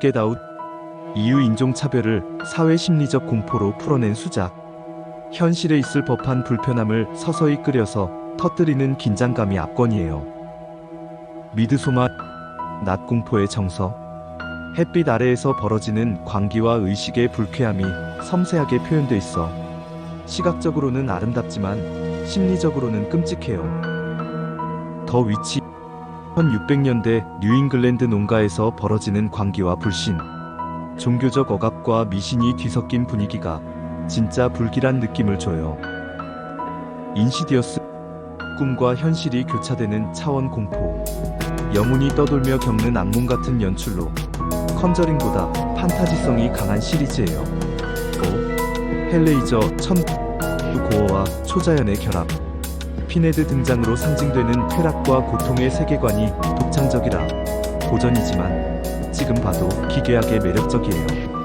겟아웃 이유 인종차별을 사회 심리적 공포로 풀어낸 수작 현실에 있을 법한 불편함을 서서히 끓여서 터뜨리는 긴장감이 압권이에요. 미드소마 낮 공포의 정서 햇빛 아래에서 벌어지는 광기와 의식의 불쾌함이 섬세하게 표현돼 있어 시각적으로는 아름답지만 심리적으로는 끔찍해요. 더 위치 1600년대 뉴잉글랜드 농가에서 벌어지는 광기와 불신 종교적 억압과 미신이 뒤섞인 분위기가 진짜 불길한 느낌을 줘요. 인시디어스 꿈과 현실이 교차되는 차원 공포 영혼이 떠돌며 겪는 악몽 같은 연출로 컨저링보다 판타지성이 강한 시리즈예요. 또 헬레이저 천 고어와 초자연의 결합 피네드 등장으로 상징되는 쾌락과 고통의 세계관이 독창적이라 고전이지만 지금 봐도 기괴하게 매력적이에요.